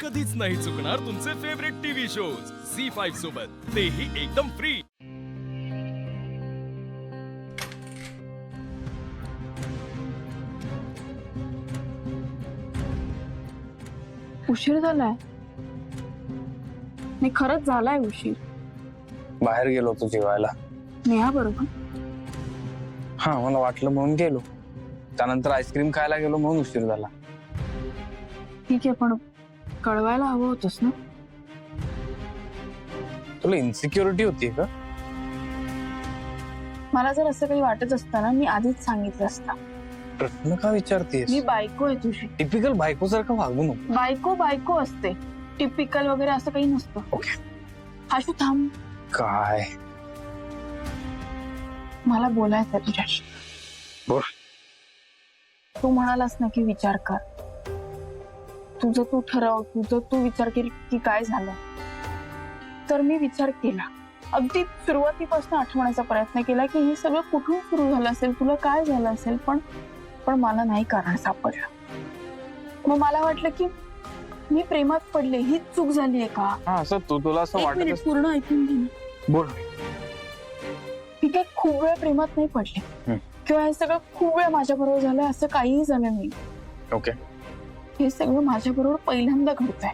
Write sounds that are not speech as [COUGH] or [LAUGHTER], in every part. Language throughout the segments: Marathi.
कधीच नाही चुकणार तुमचे favourite TV shows Zee five सोबत. तेही एकदम फ्री उशीर झालाय. नाही खरंच झालाय उशीर. बाहेर गेलो होतो जेवायला. नेहा बरोबर? हा मला वाटलं म्हणून गेलो. त्यानंतर आईस्क्रीम खायला गेलो म्हणून उशीर झाला. ठीक आहे पण कळवायला हवं होतंस ना? तुला इन्सिक्युरिटी होती का? मला जर असं काही वाटत असतं ना मी आधीच सांगितलं असतं. प्रश्न का विचारतेस? मी बायको आहे तुझी. टिपिकल बायको सारखं वागू नको. बायको बायको असते. टिपिकल वगैरे असं काही नसतं. ओके. आशू थांब. काय? मला बोलायचं आहे तुझ्याशी. बोल. तू म्हणालास ना की विचार कर. तुझं तू ठरव तुझं तू विचार केल की काय झालं तर मी विचार केला. अगदी सुरुवातीपासून आठवण्याचा प्रयत्न केला की हे सगळं कुठून सुरू झालं असेल तुला काय झालं असेल पण पण मला नाही कारण सापडलं. मग मला वाटलं की मी प्रेमात पडले हीच चूक झाली आहे का? हा असं तू तुला असं एक वाटत मिनिट पूर्ण ऐकून घे ना. बोल. मी काही खूप वेळा प्रेमात नाही पडले. हम्म. किंवा हे सगळं खूप वेळा माझ्या बरोबर झालं असं काहीही झालं नाही. ओके. हे सगळं माझ्याबरोबर पहिल्यांदा पहिल्यांदा घडतंय.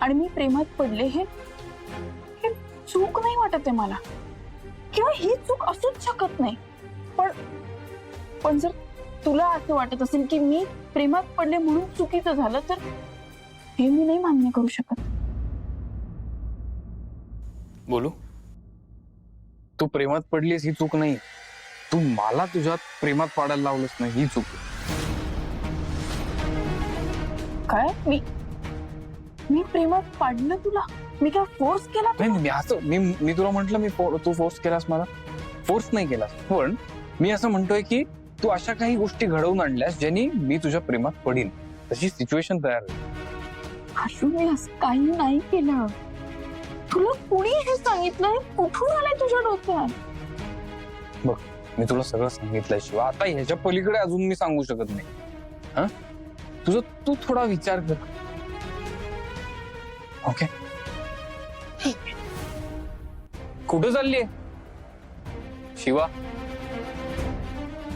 आणि मी प्रेमात पडले हे हे चूक नाही वाटत आहे मला. किंवा ही चूक असूच शकत नाही. पण पण जर तुला असं वाटत असेल की मी प्रेमात पडले म्हणून चुकीचं झालं तर हे मी नाही मान्य करू शकत. बोलू? तू प्रेमात पडलीस ही चूक नाही. तू मला तुझ्यात प्रेमात पाडायला लावलंस नाही ही चूक. काय? मी मी प्रेमात पाडलं तुला? मी काय फोर्स केला नाही नाही, मी असं मी मी तुला म्हंटल मी फो- तू फोर्स केलास मला. फोर्स नाही केलास. पण मी असं म्हणतोय की तू अशा काही गोष्टी घडवून आणल्यास ज्यांनी मी तुझ्या प्रेमात पडीन. तशी सिच्युएशन तयार होईल आशू मी असं काही नाही केलं. तुला कुणी हे सांगितलं? कुठून आलंय तुझ्या डोक्यात? मी तुला सगळं सांगितलंय शिवा आता ह्याच्या पलीकडे अजून मी सांगू शकत नाही. हा? तुझं तू थोडा विचार कर. ओके कुठं चाललीये? शिवा.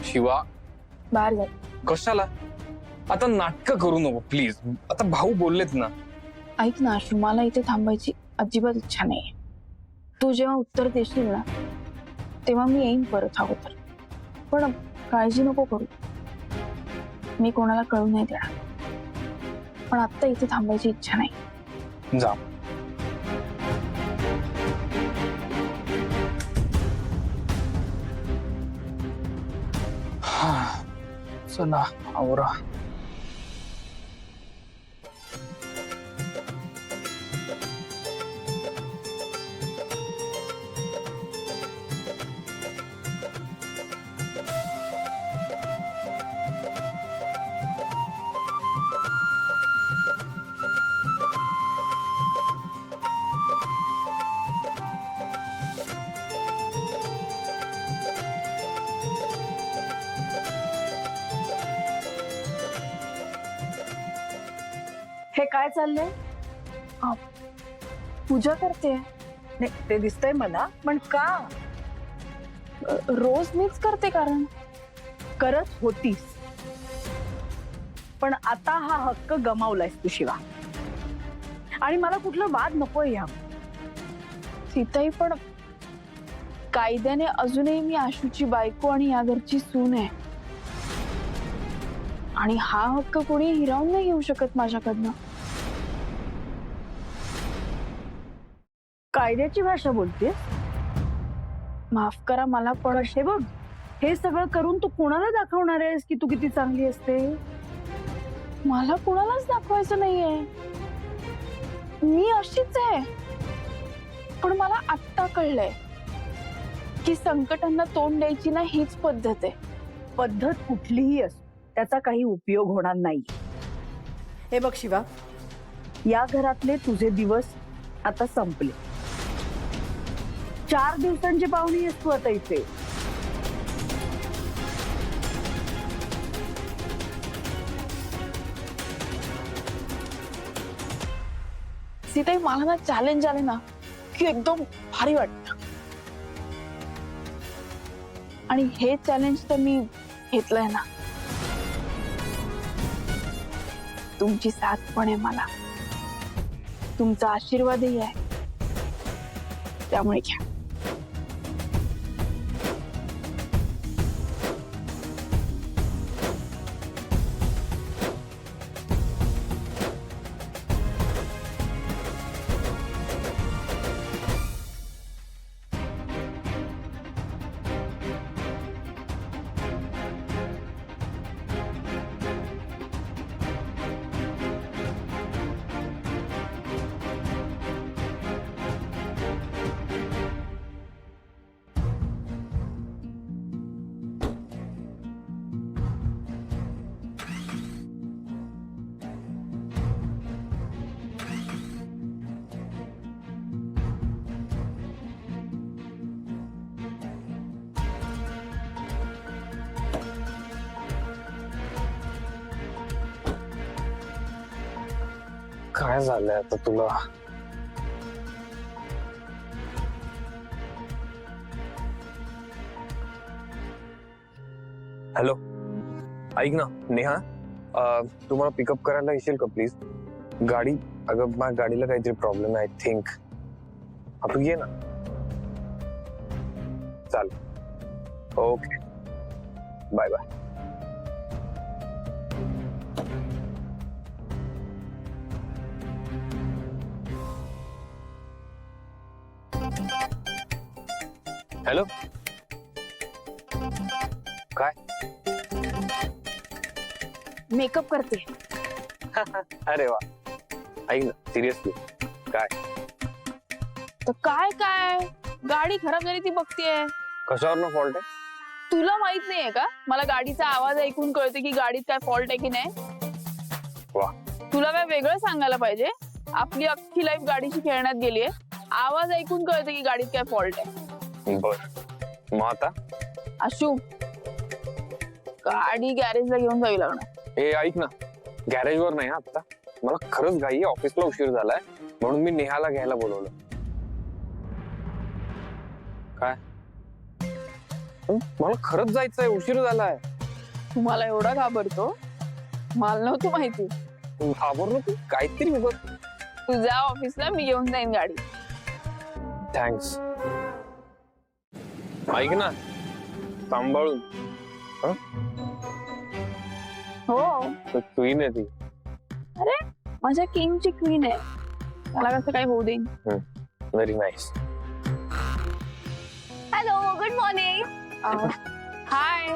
शिवा. बाहेर जाय कशाला? आता नाटक करू नको प्लीज आता भाऊ बोललेत ना. ऐक ना आशू मला इथे थांबायची अजिबात इच्छा नाही तू जेव्हा उत्तर देशील ना तेव्हा मी येईन परत तर पण काळजी नको करू. मी कोणाला कळू नाही देणार. पण आत्ता इथे थांबायची इच्छा नाही. जा. चला आवरा. हे काय चाललंय? पूजा करते. नाही, ते दिसतंय मला पण का? रोज मीच करते कारण. करत होतीस. पण आता हा हक्क गमावलायस तू शिवा. आणि मला कुठला वाद नकोय या सीताई पण कायद्याने अजूनही मी आशूची बायको आणि या घरची सून आहे. आणि हा हक्क कोणी हिरावून नाही घेऊ शकत माझ्याकडनं? कायद्याची भाषा बोलते माफ करा मला पण हे बघ हे सगळं करून तू कोणाला दाखवणार आहेस की तू किती चांगली असते? मला कुणालाच दाखवायचं नाहीये. मी अशीच आहे. पण मला आत्ता कळलंय की संकटांना तोंड द्यायची ना हीच पद्धत आहे. पद्धत कुठलीही असो. त्याचा काही उपयोग होणार नाही. हे बघ शिवा. या घरातले तुझे दिवस आता संपले. चार दिवसांची पाहुणी आहेस तू आता इथे. सीताई मला ना चॅलेंज आले ना की एकदम भारी वाटत. आणि हे चॅलेंज तर मी घेतलंय ना. तुमची साथ पण आहे मला. तुमचा आशीर्वादही आहे. त्यामुळे घ्या. काय झालंय आता तुला हॅलो ऐक ना नेहा अं, तू मला पिकअप करायला येशील का प्लीज़ गाडी अगं माझ्या गाडीला काहीतरी प्रॉब्लेम आहे आय थिंक तू ये ना। चाल। Okay bye bye hello? Makeup करते. [LAUGHS] अरे वा. ऐक ना सिरियसली. तर काय काय? गाडी खराब झाली ती बघतीये. कशावर ना फॉल्ट आहे? तुला माहीत नाहीये का? मला गाडीचा आवाज ऐकून कळते की गाडीत काय फॉल्ट आहे की नाही. वा. तुला काय वेगळं सांगायला पाहिजे? आपली अख्खी लाईफ गाडीशी खेळण्यात गेलीये. आवाज ऐकून कळते की गाडीत काय फॉल्ट आहे. बर. मग आता? अशू गाडी गॅरेजला घेऊन जावी लागणार. ए ऐक ना. गॅरेज वर नाही हा आता मला खरंच घाई आहे. ऑफिसला उशीर झालाय. म्हणून मी नेहाला घ्यायला बोलवलं. काय? पण मला खरंच जायचंय. उशीर झालाय. तुम्हाला एवढा घाबरतो. मला नव्हतं माहिती. घाबरलो तू? काहीतरी उगत तू जा ऑफिसला मी घेऊन जाईन गाडी. थँक्स ऐक ना. सांभाळून. हो? क्वीन आहे ती. माझ्या किंगची क्वीन आहे. मला कसं काय होऊ देईन. Very nice hello good morning hi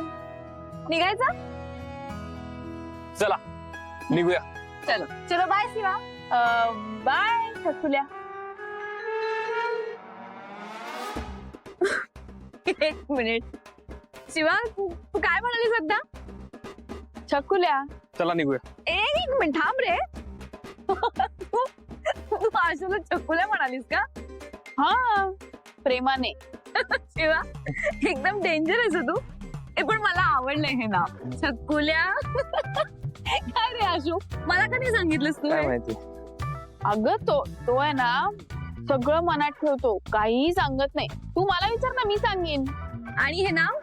निघायचं? चला. निघूया. चलो. चलो बाय शिवा बाय छकुल्या एक मिनिट. शिवा तू तू काय म्हणाली सध्या? छकुल्या. चला निघूया. एक मिनिट थांब रे. तू तू आशूला चकुल्या म्हणालीस का? हा प्रेमाने. शिवा एकदम डेंजरस आहे तू. ए पण मला आवडलंय हे नाव. चकुल्या काय रे आशू? मला कधी सांगितलंस तू काय हे? माहिती? अगं तो तो आहे ना सगळं मनात ठेवतो काहीही सांगत नाही. तू मला विचार ना मी सांगेन. आणि हे नाव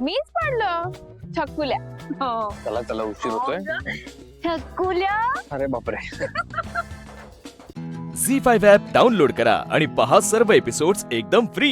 मीच पडलं. छकुल्या. हो. चला चला उशीर होतोय. चकुल्या अरे बापरे. झी फाईव्ह ॲप डाउनलोड करा आणि पहा सर्व एपिसोड्स एकदम फ्री